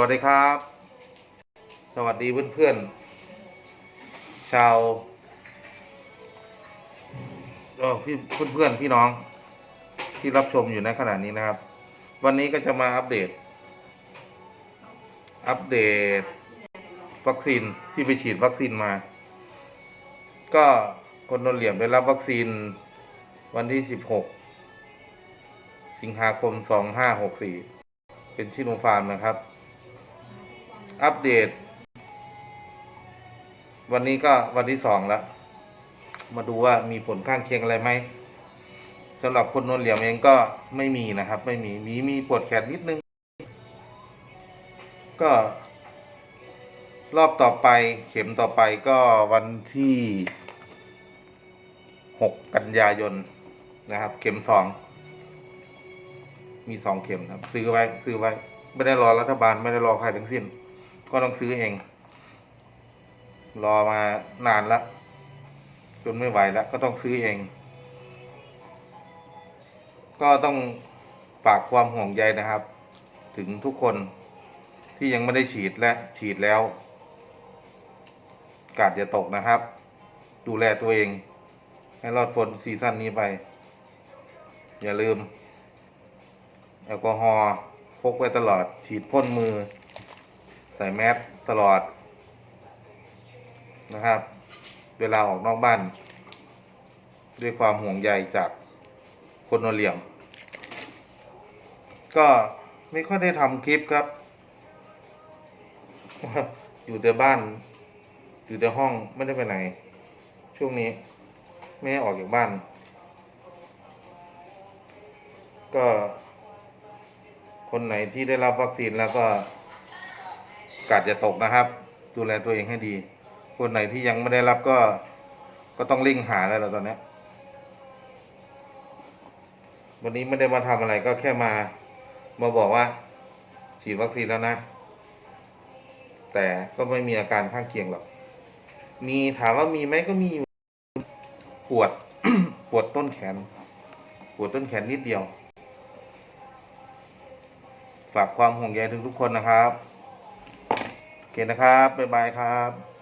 วัสดีครับ สวัสดีเพื่อนๆชาวเออพี่เพื่อนๆพี่น้องที่รับชมอยู่ในขณะนี้นะครับ วันนี้ก็จะมาอัปเดต อัปเดต วัคซีนที่ไปฉีดวัคซีนมา ก็คนนนเหลี่ยมได้รับวัคซีนวันที่ 16 สิงหาคม 2564 เป็นชิโนฟาร์มนะครับ อัปเดต วันนี้ก็วันที่สองแล้ว มาดูว่ามีผลข้างเคียงอะไรไหมสำหรับคนนนเหลี่ยมเองก็ไม่มีนะครับ ไม่มีมีมีปวดแขนนิดนึง ก็ รอบต่อไปเข็มต่อไปก็วันที่หกกันยายนนะครับ เข็มสองมีสองเข็มครับ ซื้อไว้ ซื้อไว้ ไม่ได้รอรัฐบาลไม่ได้รอใครทั้งสิ้น ก็ต้องซื้อเอง รอมานานแล้วจนไม่ไหวแล้ว ก็ต้องซื้อเอง ก็ต้องฝากความห่วงใยนะครับ ถึงทุกคนที่ยังไม่ได้ฉีดและฉีดแล้ว กาดอย่าตกนะครับ ดูแลตัวเอง ให้รอดพ้นซีซั่นนี้ไป อย่าลืม แอลกอฮอล์พกไว้ตลอดฉีดพ่นมือ ใส่แมสตลอดนะครับ เวลาออกนอกบ้าน ด้วยความห่วงใยจากคนนเหลี่ยม ก็ไม่ค่อยได้ทำคลิปครับ อยู่แต่บ้าน อยู่แต่ห้องไม่ได้ไปไหน ช่วงนี้ ไม่ให้ออกจากบ้าน ก็คนไหนที่ได้รับวัคซีนแล้วก็ กาดอย่าตกนะครับ ดูแลตัวเองให้ดี คนไหนที่ยังไม่ได้รับก็ ก็ต้องเร่งหาแล้วล่ะตอนนี้วันนี้ไม่ได้มาทำอะไรก็แค่มา มาบอกว่า ฉีดวัคซีนแล้วนะ แต่ก็ไม่มีอาการข้างเคียงหรอก มีถามว่ามีไหมก็มีปวด ปวดต้นแขน ปวดต้นแขนนิดเดียว ฝากความห่วงใยถึงทุกคนนะครับ เคนะครับบ๊ายบายครับ